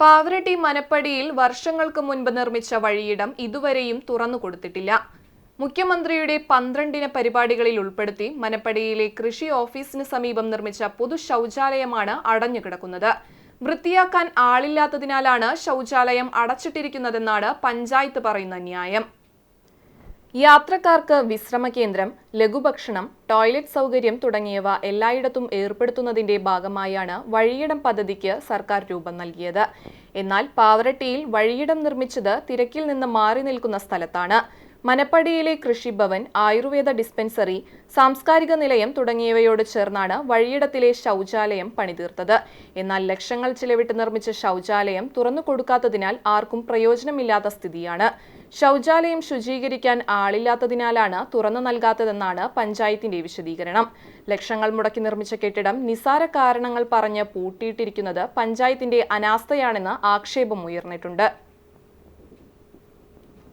പാവറട്ടി മനപ്പടിയിൽ വർഷങ്ങൾക്ക് മുൻപ് നിർമ്മിച്ച വഴിയിടം ഇതുവരെയും തുറന്നു കൊടുത്തിട്ടില്ല. മുഖ്യമന്ത്രിയുടെ പന്ത്രണ്ടിന പരിപാടികളിൽ ഉൾപ്പെടുത്തി മനപ്പടിയിലെ കൃഷി ഓഫീസിന് സമീപം നിർമ്മിച്ച പൊതു ശൗചാലയമാണ് അടഞ്ഞുകിടക്കുന്നത്. വൃത്തിയാക്കാൻ ആളില്ലാത്തതിനാലാണ് ശൗചാലയം അടച്ചിട്ടിരിക്കുന്നതെന്നാണ് പഞ്ചായത്ത് പറയുന്ന ന്യായം. യാത്രക്കാർക്ക് വിശ്രമ കേന്ദ്രം ലഘുഭക്ഷണം ടോയ്ലറ്റ് സൗകര്യം തുടങ്ങിയവ എല്ലായിടത്തും ഏർപ്പെടുത്തുന്നതിന്റെ ഭാഗമായാണ് വഴിയിടം പദ്ധതിക്ക് സർക്കാർ രൂപം നൽകിയത്. എന്നാൽ പാവറട്ടിയിൽ വഴിയിടം നിർമ്മിച്ചത് തിരക്കിൽ നിന്ന് മാറി നിൽക്കുന്ന സ്ഥലത്താണ്. മനപ്പടിയിലെ കൃഷിഭവൻ ആയുർവേദ ഡിസ്പെൻസറി സാംസ്കാരിക നിലയം തുടങ്ങിയവയോട് ചേർന്നാണ് വഴിയിടത്തിലെ ശൗചാലയം പണിതീർത്തത്. എന്നാൽ ലക്ഷങ്ങൾ ചിലവിട്ട് നിർമ്മിച്ച ശൗചാലയം തുറന്നു കൊടുക്കാത്തതിനാൽ ആർക്കും പ്രയോജനമില്ലാത്ത സ്ഥിതിയാണ്. ശൗചാലയം ശുചീകരിക്കാൻ ആളില്ലാത്തതിനാലാണ് തുറന്നു നൽകാത്തതെന്നാണ് പഞ്ചായത്തിന്റെ വിശദീകരണം. ലക്ഷങ്ങൾ മുടക്കി നിർമ്മിച്ച കെട്ടിടം നിസാര കാരണങ്ങൾ പറഞ്ഞ് പൂട്ടിയിട്ടിരിക്കുന്നത് പഞ്ചായത്തിന്റെ അനാസ്ഥയാണെന്ന് ആക്ഷേപം ഉയർന്നിട്ടുണ്ട്.